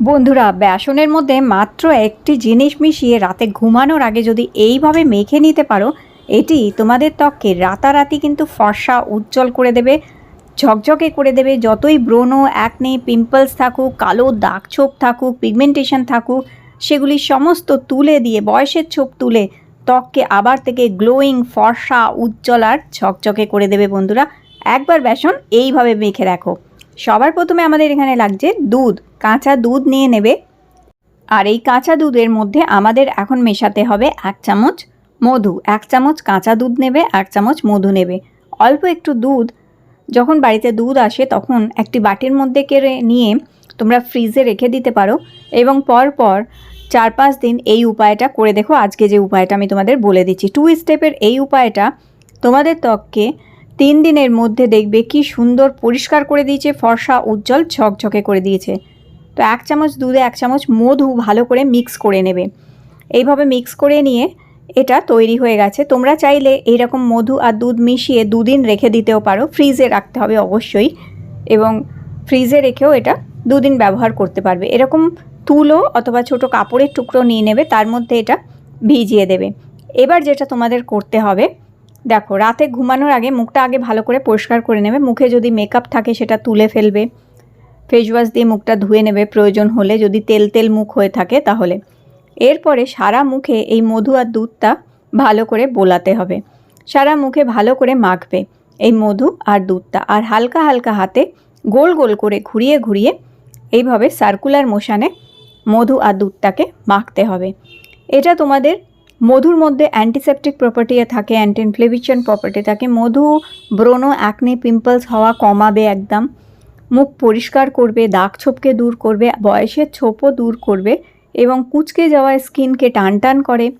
বন্ধুরা, বেসনের মধ্যে মাত্র একটি জিনিস মিশিয়ে রাতে ঘুমানোর আগে যদি এইভাবে মেখে নিতে পারো, এটি তোমাদের ত্বককে রাতারাতি কিন্তু ফর্সা, উজ্জ্বল করে দেবে, ঝকঝকে করে দেবে। যতই ব্রণ অ্যাকনে পিম্পলস থাকুক, কালো দাগ ছোপ থাকুক পিগমেন্টেশন থাকুক, সেগুলি সমস্ত তুলে দিয়ে, বয়সের ছোপ তুলে ত্বককে আবার থেকে গ্লোয়িং ফর্সা, উজ্জ্বল আর ঝকঝকে করে দেবে বন্ধুরা। একবার বেসন এইভাবে মেখে রাখো সবার প্রথমে আমাদের এখানে লাগছে দুধ। কাঁচা দুধ নিয়ে নেবে। আর এই কাঁচা দুধের মধ্যে আমাদের এখন মেশাতে হবে এক চামচ মধু। এক চামচ কাঁচা দুধ নেবে, এক চামচ মধু নেবে। অল্প একটু দুধ। যখন বাড়িতে দুধ আসে তখন একটি বাটির মধ্যে কেড়ে নিয়ে তোমরা ফ্রিজে রেখে দিতে পারো এবং পর পর চার পাঁচ দিন এই উপায়টা করে দেখো। আজকে যে উপায়টা আমি তোমাদের বলে দিচ্ছি। টু স্টেপের এই উপায়টা তোমাদের ত্বককে তিন দিনের মধ্যে দেখবে কি সুন্দর পরিষ্কার করে দিয়েছে, ফর্সা, উজ্জ্বল, ঝকঝকে করে দিয়েছে। তো এক চামচ দুধে এক চামচ মধু ভালো করে মিক্স করে নেবে। এইভাবে মিক্স করে নিয়ে এটা তৈরি হয়ে গেছে। তোমরা চাইলে এইরকম মধু আর দুধ মিশিয়ে দুদিন রেখে দিতেও পারো। ফ্রিজে রাখতে হবে অবশ্যই এবং ফ্রিজে রেখেও এটা দুদিন ব্যবহার করতে পারবে। এরকম তুলো অথবা ছোট কাপড়ের টুকরো নিয়ে নেবে, তার মধ্যে এটা ভিজিয়ে দেবে। এবার যেটা তোমাদের করতে হবে দেখো, রাতে ঘুমানোর আগে মুখটা আগে ভালো করে পরিষ্কার করে নেবে। মুখে যদি মেকআপ থাকে সেটা তুলে ফেলবে। ফেস ওয়াশ দিয়ে মুখটা ধুয়ে নেবে, প্রয়োজন হলে। যদি তেল তেল মুখ হয়ে থাকে তাহলে। এরপরে সারা মুখে এই মধু আর দুধটা ভালো করে বোলাতে হবে। সারা মুখে ভালো করে মাখবে এই মধু আর দুধটা। আর হালকা হালকা হাতে গোল গোল করে ঘুরিয়ে ঘুরিয়ে এইভাবে সার্কুলার মোশানে মধু আর দুধটাকে মাখতে হবে। এটা তোমাদের মধুর মধ্যে অ্যান্টিসেপটিক প্রপার্টি থাকে অ্যান্টি ইনফ্লেমেশন প্রপার্টি থাকে। মধু, ব্রণ অ্যাকনে পিম্পলস হওয়া কমাবে একদম। মুখ পরিষ্কার করবে, দাগ ছোপকে দূর করবে, বয়সের ছোপও দূর করবে এবং কুচকে যাওয়া স্কিনকে টান টান করে।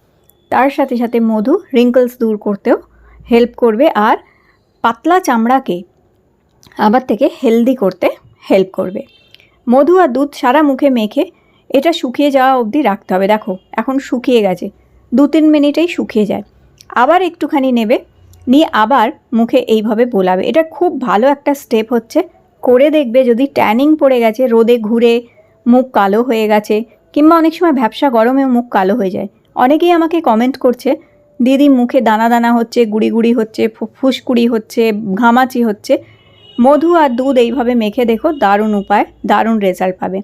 তার সাথে সাথে মধু রিঙ্কলস দূর করতেও হেল্প করবে আর পাতলা চামড়াকে আবার থেকে হেলদি করতে হেল্প করবে। মধু আর দুধ সারা মুখে মেখে এটা শুকিয়ে যাওয়া অবধি রাখতে হবে। দেখো, এখন শুকিয়ে গেছে। দু তিন মিনিটেই শুকিয়ে যায়। আবার একটুখানি নেবে, নিয়ে আবার মুখে এইভাবে বোলাবে। এটা খুব ভালো একটা স্টেপ হচ্ছে। করে দেখবে যদি ট্যানিং পড়ে গেছে, রোদে ঘুরে মুখ কালো হয়ে গেছে, কিংবা অনেক সময় ভ্যাবসা গরমেও মুখ কালো হয়ে যায়। অনেকেই আমাকে কমেন্ট করছে, দিদি, মুখে দানা দানা হচ্ছে, গুড়ি গুড়ি হচ্ছে ফুসকুড়ি হচ্ছে, ঘামাচি হচ্ছে। মধু আর দুধ এইভাবে মেখে দেখো, দারুণ উপায়, দারুণ রেজাল্ট পাবে।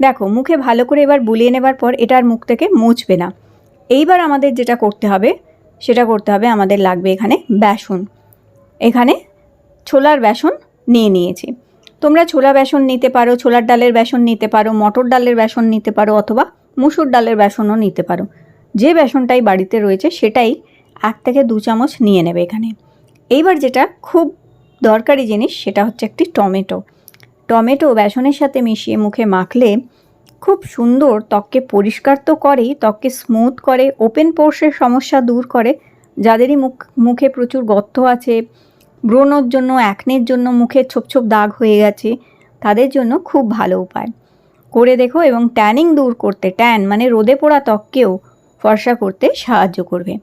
দেখো, মুখে ভালো করে এবার বুলিয়ে নেবার পর এটার মুখ থেকে মুছবে না। এইবার আমাদের যেটা করতে হবে, সেটা করতে হবে আমাদের লাগবে এখানে বেসন। এখানে ছোলার বেসন নিয়ে নিয়েছি। তোমরা ছোলা বেসন নিতে পারো, ছোলার ডালের বেসন নিতে পারো, মটর ডালের বেসন নিতে পারো, অথবা মুসুর ডালের বেসনও নিতে পারো। যে বেসনটাই বাড়িতে রয়েছে, সেটাই এক থেকে দু চামচ নিয়ে নেবে এখানে। এইবার যেটা খুব দরকারি জিনিস, সেটা হচ্ছে একটি টমেটো। টমেটো বেসনের সাথে মিশিয়ে মুখে মাখলে খুব সুন্দর, ত্বককে পরিষ্কার তো করেই, ত্বককে স্মুথ করে ওপেন পোর্সের সমস্যা দূর করে, যাদেরই মুখ, মুখে প্রচুর গর্ত আছে, ব্রণর জন্য অ্যাকনের জন্য মুখে ছোপ ছোপ দাগ হয়ে গেছে, তাদের জন্য খুব ভালো উপায়। করে দেখো এবং ট্যানিং দূর করতে ট্যান মানে রোদে পোড়া ত্বককেও ফর্সা করতে সাহায্য করবে।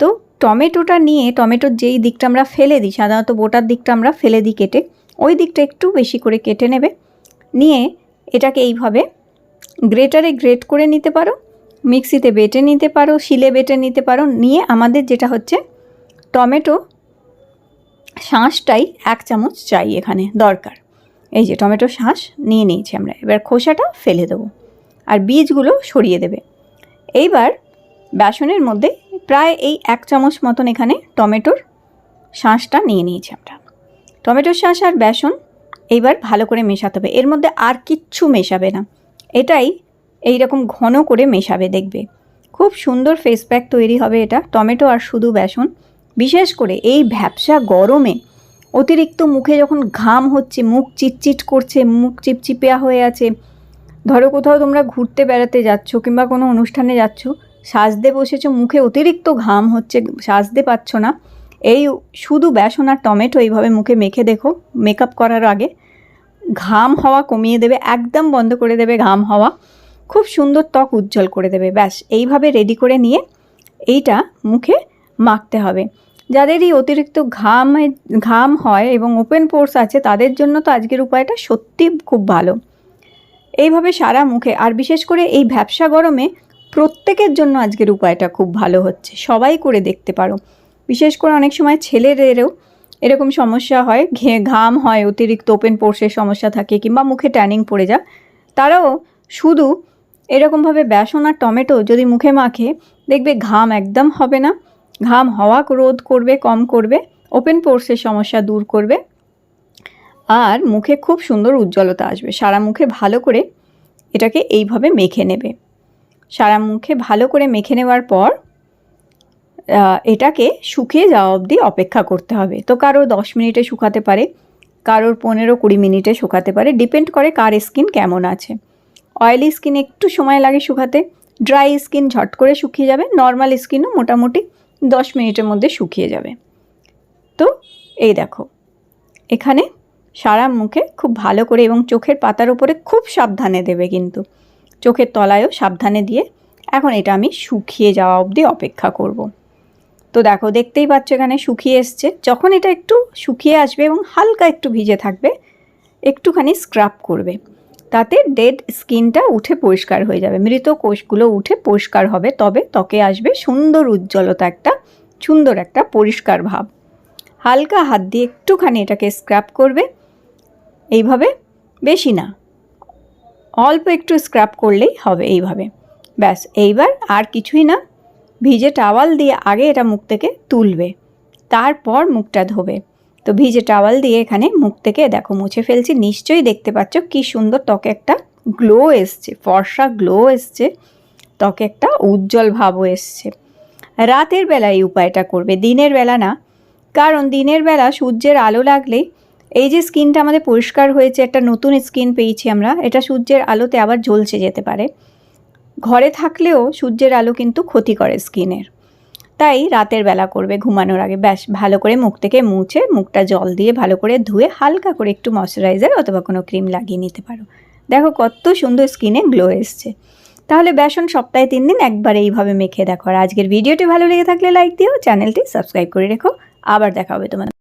তো টমেটোটা নিয়ে, টমেটোর যেই দিকটা আমরা ফেলে দিই, সাধারণত বোটার দিকটা আমরা ফেলে দিই কেটে, ওই দিকটা একটু বেশি করে কেটে নেবে, নিয়ে এটাকে এইভাবে গ্রেটারে গ্রেট করে নিতে পারো, মিক্সিতে বেটে নিতে পারো, শিলে বেটে নিতে পারো, নিয়ে আমাদের যেটা হচ্ছে টমেটো শাঁসটাই এক চামচ চাই এখানে দরকার। এই যে টমেটো শাঁস নিয়ে নিয়েছি আমরা, এবার খোসাটা ফেলে দেবো আর বীজগুলো সরিয়ে দেবে। এইবার বেসনের মধ্যে প্রায় এই এক চামচ মতন এখানে টমেটোর শাঁসটা নিয়ে নিয়েছি আমরা। টমেটোর শাঁস আর বেসন এইবার ভালো করে মেশাতে হবে, এর মধ্যে আর কিচ্ছু মেশাবে না। এটাই এই রকম ঘন করে মেশাবে দেখবে। খুব সুন্দর ফেস প্যাক তৈরি হবে এটা, টমেটো আর শুধু বেসন। বিশেষ করে এই ভ্যাবসা গরমে অতিরিক্ত মুখে যখন ঘাম হচ্ছে, মুখ চিটচিট করছে, মুখ চিপচিপিয়া হয়ে আছে, ধরো কোথাও তোমরা ঘুরতে বেড়াতে যাচ্ছ কিংবা কোনো অনুষ্ঠানে যাচ্ছ, সাজতে বসেছো, মুখে অতিরিক্ত ঘাম হচ্ছে, সাজতে পারছ না, এই শুধু বেসন আর টমেটো এইভাবে মুখে মেখে দেখো মেকআপ করার আগে। ঘাম হওয়া কমিয়ে দেবে, একদম বন্ধ করে দেবে ঘাম হওয়া। খুব সুন্দর ত্বক উজ্জ্বল করে দেবে, ব্যাস। এইভাবে রেডি করে নিয়ে এইটা মুখে মাখতে হবে। যাদেরই অতিরিক্ত ঘাম ঘাম হয় এবং ওপেন পোর্স আছে, তাদের জন্য তো আজকের উপায়টা সত্যি খুব ভালো। এইভাবে সারা মুখে, আর বিশেষ করে এই ভ্যাবসা গরমে প্রত্যেকের জন্য আজকের উপায়টা খুব ভালো হচ্ছে। সবাই করে দেখতে পারো। বিশেষ করে অনেক সময় ছেলেদেরও এরকম সমস্যা হয়, ঘে, ঘাম হয়, অতিরিক্ত ওপেন পোর্সের সমস্যা থাকে কিংবা মুখে ট্যানিং পড়ে যায়। তারাও শুধু এরকমভাবে বেসন আর টমেটো যদি মুখে মাখে, দেখবে ঘাম একদম হবে না। ঘাম হওয়া রোধ করবে, কম করবে ওপেন পোর্সের সমস্যা দূর করবে। আর মুখে খুব সুন্দর উজ্জ্বলতা আসবে। সারা মুখে ভালো করে এটাকে এইভাবে মেখে নেবে। সারা মুখে ভালো করে মেখে নেওয়ার পর এটাকে শুকিয়ে যাওয়া অবধি অপেক্ষা করতে হবে। তো কারও দশ মিনিটে শুকাতে পারে, কারোর পনেরো কুড়ি মিনিটে শুকাতে পারে, ডিপেন্ড করে কার স্কিন কেমন আছে। অয়েলি স্কিন একটু সময় লাগে শুকাতে, ড্রাই স্কিন ঝট করে শুকিয়ে যাবে, নর্মাল স্কিনও মোটামুটি দশ মিনিটের মধ্যে শুকিয়ে যাবে। তো এই দেখো, এখানে সারা মুখে খুব ভালো করে এবং চোখের পাতার উপরে খুব সাবধানে দেবে কিন্তু। চোখের তলায়ও সাবধানে দিয়ে এখন এটা আমি শুকিয়ে যাওয়া অবধি অপেক্ষা করব। তো দেখো, দেখতেই পাচ্ছ এখানে শুকিয়ে এসছে। যখন এটা একটু শুকিয়ে আসবে এবং হালকা একটু ভিজে থাকবে, একটুখানি স্ক্রাব করবে, তাতে ডেড স্কিনটা উঠে পরিষ্কার হয়ে যাবে। মৃত কোষগুলো উঠে পরিষ্কার হবে, তবে ত্বকে আসবে সুন্দর উজ্জ্বলতা একটা, সুন্দর একটা পরিষ্কার ভাব। হালকা হাত দিয়ে একটুখানি এটাকে স্ক্রাব করবে, এইভাবে, বেশি না। অল্প একটু স্ক্রাব করলেই হবে এইভাবে। ব্যাস, এইবার আর কিছুই না ভিজে টাওয়াল দিয়ে আগে এটা মুখ থেকে তুলবে। তারপর মুখটা ধোবে। তো ভিজে টাওয়াল দিয়ে এখানে মুখ থেকে দেখো মুছে ফেলছি। নিশ্চয়ই দেখতে পাচ্ছ কি সুন্দর ত্বকে একটা গ্লো এসছে, ফর্সা গ্লো এসছে। ত্বকে একটা উজ্জ্বল ভাবও এসছে। রাতের বেলা এই উপায়টা করবে, দিনের বেলা না। কারণ দিনের বেলা সূর্যের আলো লাগলেই এই যে স্কিনটা আমাদের পরিষ্কার হয়েছে, একটা নতুন স্কিন পেয়েছি আমরা, এটা সূর্যের আলোতে আবার ঝলসে যেতে পারে। ঘরে থাকলেও সূর্যের আলো কিন্তু ক্ষতি করে স্কিনের। তাই রাতের বেলা করবে ঘুমানোর আগে ব্যাস, ভালো করে মুখ থেকে মুছে মুখটা জল দিয়ে ভালো করে ধুয়ে হালকা করে একটু ময়শ্চারাইজার অথবা কোনো ক্রিম লাগিয়ে নিতে পারো। দেখো কত সুন্দর স্কিনে গ্লো এসছে। তাহলে বেসন সপ্তাহে তিন দিন একবার এইভাবে মেখে দেখো। আর আজকের ভিডিওটি ভালো লেগে থাকলে লাইক দিও, চ্যানেলটি সাবস্ক্রাইব করে রেখো। আবার দেখা হবে তোমাদের